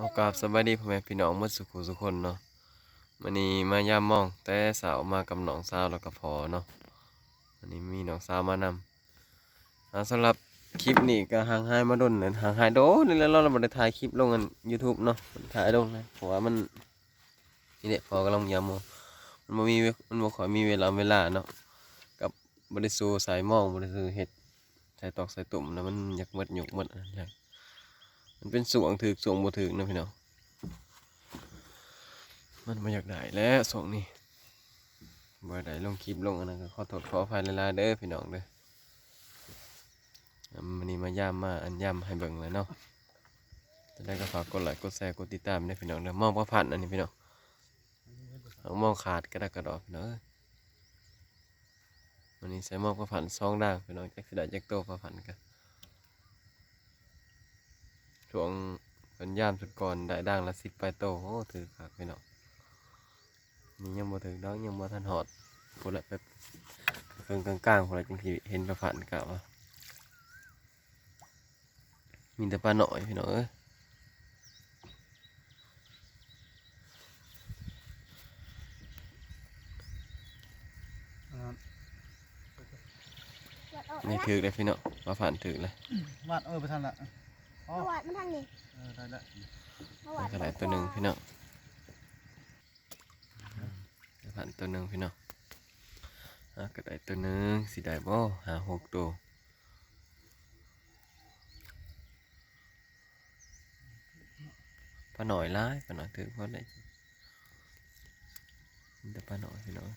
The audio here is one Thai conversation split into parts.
เอากราบสบายดีพ่อแม่พี่น้องหมดสุขุสุคนเนาะวันนี้มายามมอง แต่สาวมากับน้องสาวแล้วก็พอเนาะวันนี้มีน้องสาวมานำอ่าสำหรับคลิปนี้ก็ห่างหายมาดนเลยห่างหายโดนนี่แล้วเราบ่ได้ถ่ายคลิปลงกัน YouTube เนาะถ่ายลงนะเพราะว่ามันนี่แหละพอกำลังยามมองมันบ่มีมันบ่ค่อมีเวลาเวลาเนาะกับบ่ได้สู้สายมองบ่ได้สู้เฮ็ดสายตอกสายตุ่มนะมันอยากหมดหยุกหมดอันนั้น มันเป็นสวงถือสวงบ่ถือนะพี่น้องมันมาอยากได้แล้วสวงนี่บ่ได้ลงคลิปลงอันนั้นก็ขอโทษขออภัยหลายๆเด้อพี่น้องเด้ออันนี้มาย่ามมาอันย่ำให้เบิ่งเลยเนาะจะได้ก็ฝากกดไลค์กดแชร์กดติดตามเด้พี่น้องเด้อมองประพันอันนี้พี่น้องเอามองขาดกระดกกระดอกพี่น้องอันนี้ใส่มองประพันซองด่างพี่น้องจักสิได้จักโตประพันกัน ช่วงเป็นย่ามสุดก่อนได้ด่างละสิบไปโตโอ้ถือคักพี่น้องนี่ยังบ่ถึงดอกยังบ่ทันหอดพูดละแบบเพิ่งกลางๆพูดละจังที่เห็นประพันธ์กะว่ามีแต่ปลาหน่อยพี่น้องเอ้ยวัดเอานี่ถือเลยพี่น้องประพันธ์ถือเลยวาดเออไปทันละ อ๋อเอาวัดมันทางนี้เออได้ละเอาวัมัดนก็ได้ตัวหนึ่งพี่น้องประพันธ์ตัวหนึ่งพี่น้องอะก็ได้ตัวหนึ่งสิได้บ่หาหกตัวปลาหน่อยร้ายปลาหน่อยถือเพราะได้มีแต่ปลาหน่อยพี่น้อง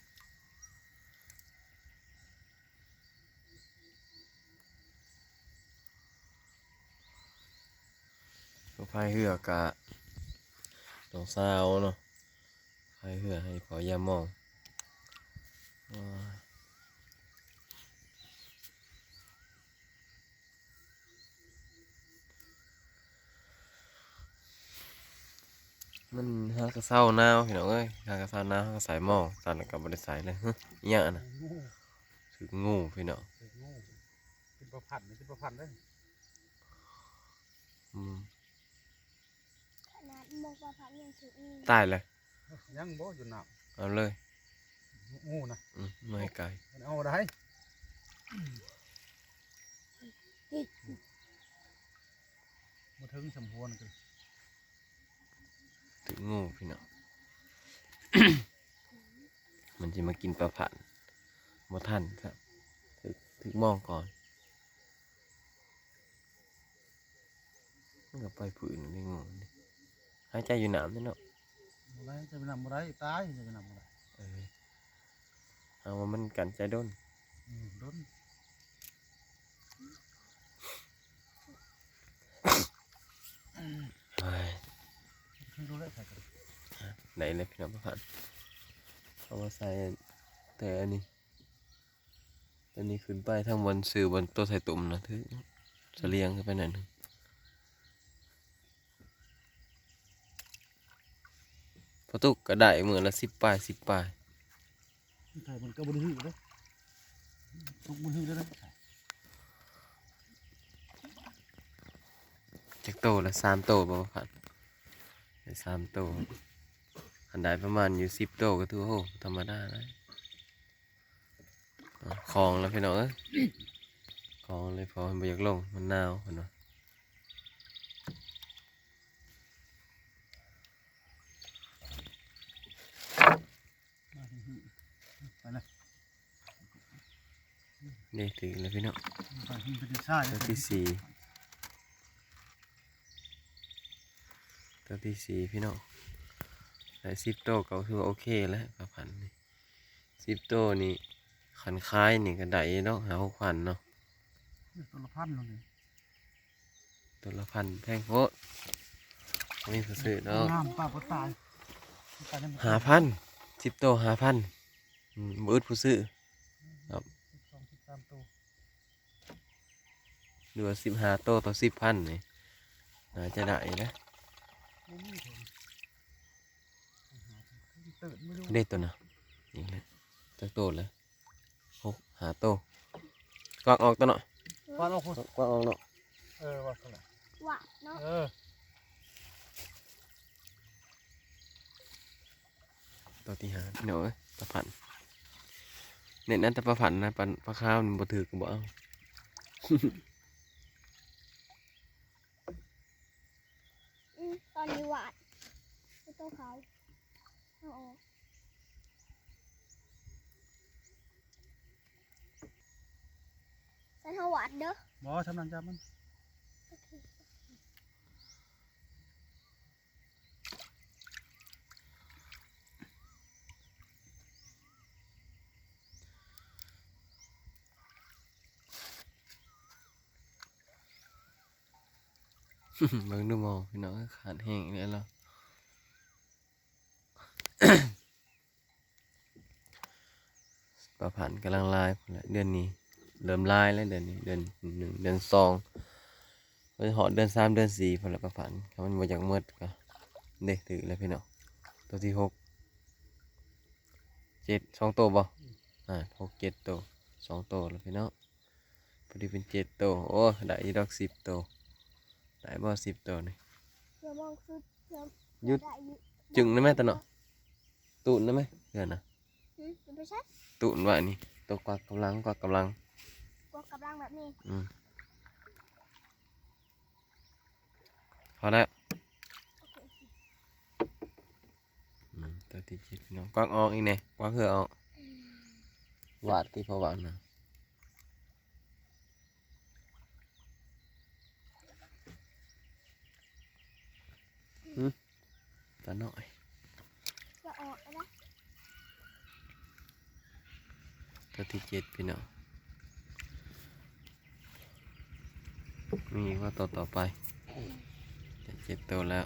ตัวพายเหือกะน้องสาวเนาะพายเหือให้พอยามองว้ายมันหากระเซ้าหนาวพี่น้องเอ้ยหากระเซ้าหนาวหากระสายหมองตอนนั้นกับบริษัทเลยฮึอหย่างนะงูถึงงูพี่น้องเป็นงูเป็นประพันธ์เป็นประพันธ์ได้อืม ขนาดมกประพันธ์ยังถืออีกตายเลยยังบ่อยู่หนักเอาเลยงูนะอืมไม่ไกลมันเอาได้มาถึงสมควรกันถึงงูพี่น้อง มันจะมากินปลาผันมาท่านครับถึงถึงมองก่อนมันก็ไปผืนนี่งูนี่ หายใจอยู่หนามนี่เนาะบ่ได้จะไปนำบ่ได้ตายจะไปนำบ่ได้เออเอาว่ามันกันใจด้นอืมโดนเฮ้ยขึ้นรู้ได้ใส่กันไหนเลยพี่น้องประพันธ์เอามาใส่แต่อันนี้อันนี้ขึ้นไปทางบนสื่อบนตัวใส่ตุ่มนะถือเสลียงขึ้นไปหน่อยหนึง พอตุกก็ได้เหมือนละสิบปลายสิบปลายใส่มันก็บ่ได้หื้อเลยทุกบ่หื้อเลยนะจากโตละสามโตประพันธ์ได้สามโตอันใดประมาณอยู่สิบโตก็ถือว่าโหธรรมดานะอะคลองแล้วพี่น้องเอ้ยคลองเลยพอมันบ่อยากลงมันหนาวเห็นไหม มาหื้อ ไปเลยนี่ถึงแล้วพี่น้องไปหื้อไปที่ซ้ายตัวที่สี่ตัวที่สี่พี่น้องได้สิบโตก็ถือว่าโอเคแล้วประพันธ์นี่สิบโตนี่ขันคล้ายนี่ก็ได้เนาะหาหกพันเนาะตัวละพันเลยตัวละพันแพงโพดไม่ซื้อเนาะงามป้าบ่ตายตายได้หาพันสิบโตหาพัน บืดผู้ซื้อครับหรือสิบห้าโตต่อสิบพันเลยจะได้นะได้ตัวนะนี่เลยจากโตเลยหกหาโตกวางออกตัวเนาะกวางออกกวางออกเนาะเออว่าตัวไหนว่าเนาะเออตัวที่หาเนาะตัวพัน เน็ตนั้นแต่ปลาผันนะปลาปลาข้าวนี่บ่ถือก็บ่เอาอืมตอนนี้หวาดไม่ต้องเขาเอาออกใส่เทาหวาดเด้อ บ่ทำนันจับมัน เบิ่งดูมองพี่น้องขาดแห้งแล้วเราปลาผันกำลังลายเดือนนี้ เริ่มลายแล้วเดือนนี้ เดือนหนึ่งเดือนสองไปหอดเดือนสามเดือนสี่พอละปลาผันถ้ามันมาจากเมื่อก็เด็กถือแล้วพี่น้องตัวที่หกเจ็ดสองตัวบ่อ่าหกเจ็ดตัวสองตัวแล้วพี่น้องพอดีเป็นเจ็ดตัวโอ้ได้ดอกสิบตัว ได้บ่สิบตัวนี่เดี๋ยวมองคือเดี๋ยวหยุดได้ยุดจึงได้ไหมตะเนาะตูนได้ไหมเดี๋ยวนะหืมมันไม่ใช่ตูนว่านี่ตัวกวักกำลังกวักกำลังกวกกำลังแบบนี้อืมพอแล้วโอเคอืมตัวที่เจ็ดพี่น้องกวักออกอีกเนี่ยกวักเพื่อออกวาดที่พอวาดนะ ตาหน่อยจะออกแล้วนะตัวที่เจ็ดพี่น้องมีว่าตัวต่อไปจะเจ็ดตัวแล้ว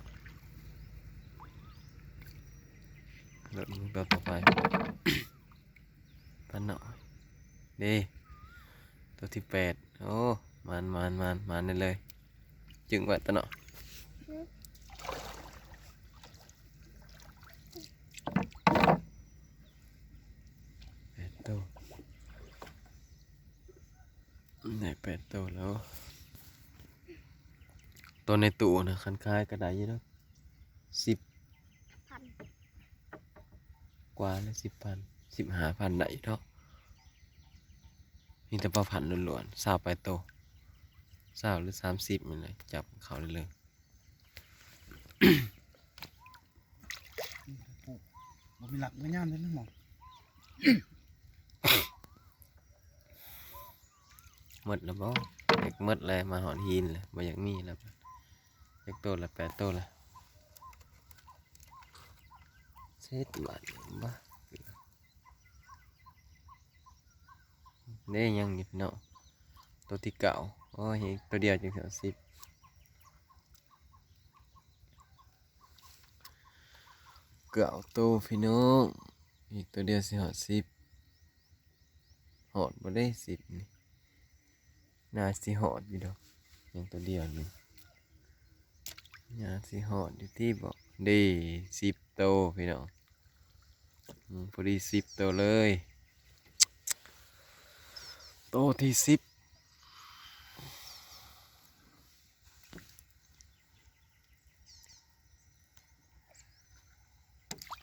เริ่มตัวต่อไปปันหน่อยเดีตัวที่แปดโอ้มันมันมันมันได้เลย จึงไว้ตัวเนาะ หืม แปดตัวไหน แปดตัวแล้ว ตัวในตู้นะคันคล้ายกระดาษยี่แล้วสิบพันกว่าเลยสิบพันสิบห้าพันได้เนาะมีแต่ปลาพันล้วนๆสาวไปโตสาวหรือสามสิบมันเลยจับเขาเลยบ่มีหลักไม่ย่ามเลยนะหมอ มดแล้วบ่เด็กมดเลยมาหอนหินเลยบ่อยากมีแล้วเด็กโตละแปดโตละเซ็ตบาทบ้าเด้ยังอยู่พี่น้อตัวที่เก่าโอ้ยตัวเดียวจังสียสิบเก่าตัวพี่น้องอีกตัวเดียวสิหอดสิบหอดบ่ได้สิบนี่ น่าสิหอดอยู่ดอกยังตัวเดียวนี่น่าสิหอดอยู่ที่บอกดีสิบโตวพี่น้องพอดีสิบโตวเลย โตที่สิบ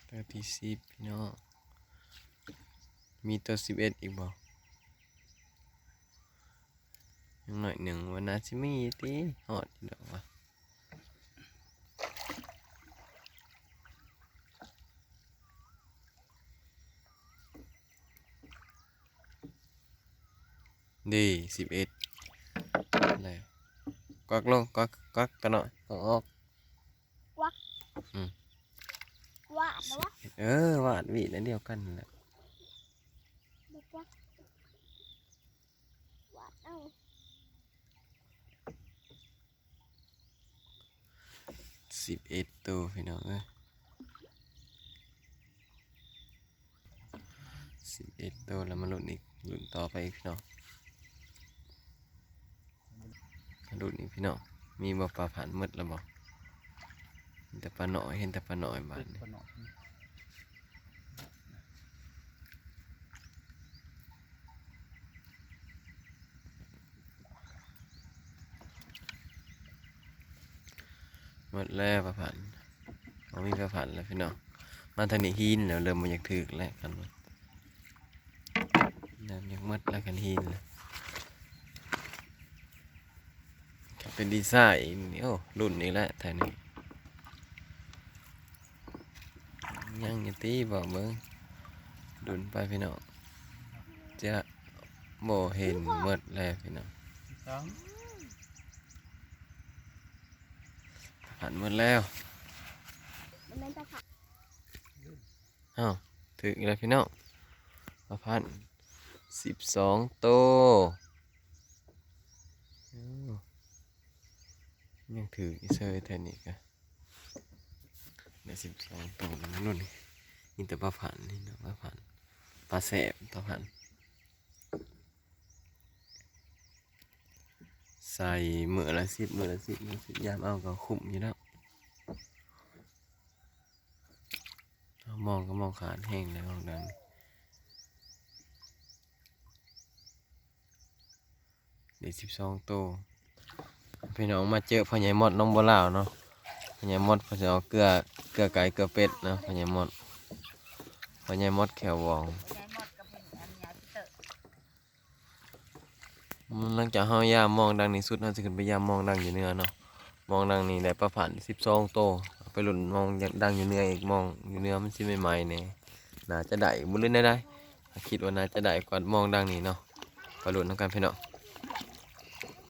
ตัวที่สิบพี่น้องมีตัวสิบเอ็ดอีกบ่ ยังหน่อยหนึ่งวันน่าจะมีตีหอดอยู่ดอกวะดีสิบเอ็ดแล้วกวักลงกวักกวักตะหน่อยกวักออกวาดแล้ววะเออวาดวีแล้วเดียวกันนั่นแหละ บอกว่าวาดเอา สิบเอ็ดตัวพี่น้องเอ้ยสิบเอ็ดตัวแล้วมาลุ้นอีกลุ้นต่อไปอีกพี่น้องมาลุ้นอีกพี่น้องมีบ่ปลาผ่านมืดแล้วบ่เห็นแต่ปลาหน่อยเห็นแต่ปลาหน่อยบาดนี้ปะเนาะ หมดแล้วปลาผ่านบ่มีปลาผ่านแล้วพี่น้องมาทางนี้หินแล้วเริ่มมาอยากถึกแล้วกันว่าเริ่มอยากมัดแล้วกันหินแล้วเป็นดีไซน์นี่โอ้รุ่นนี้แหละแถวนี้ยังยังตีบอกเบิ้งดุนไปพี่น้องจะโบเห็นหมดแล้วพี่น้อง สอง ผ่านหมดแล้วมันเป็นตะขาบอ้าวถึงแล้วพี่น้องมาพันสิบสองโตอ้าวยังถืออีเซอร์แทนอีกอะได้สิบสองโตแล้วนะนุ่นนี่นี่แต่ปลาผันนี่นะปลาผันปลาแสบปลาผัน ใส่มือละสิบมือละสิบมือละสิบยามเอาก็คุ้มอยู่แล้วเอามองก็มองขาดแห้งแล้วมองดังเด็กสิบสองตัวพี่น้องมาเจอพ่อใหญ่มดน้องบัวลาวเนาะพ่อใหญ่มดพ่อจะเอาเกลือเกลือไก่เกลือเป็ดนะพ่อใหญ่มดพ่อใหญ่มดแขววอง ยายหมดกับเพิ่นอันยายพี่เตอ หลังจากเฮายามมองดังนี้สุดเราจะขึ้นไปยามมองดังอยู่เนือเนาะมองดังนี้ได้ประผ่านสิบสองโตไปหลุนมองดังอยู่เนืออีกมองอยู่เนือมันสิใหม่ๆเนี่ยน่าจะได้บุญเล่นได้ได้คิดว่าน่าจะได้กว่ามองดังนี้เนาะไปหลุนน้ำกันพี่เนาะ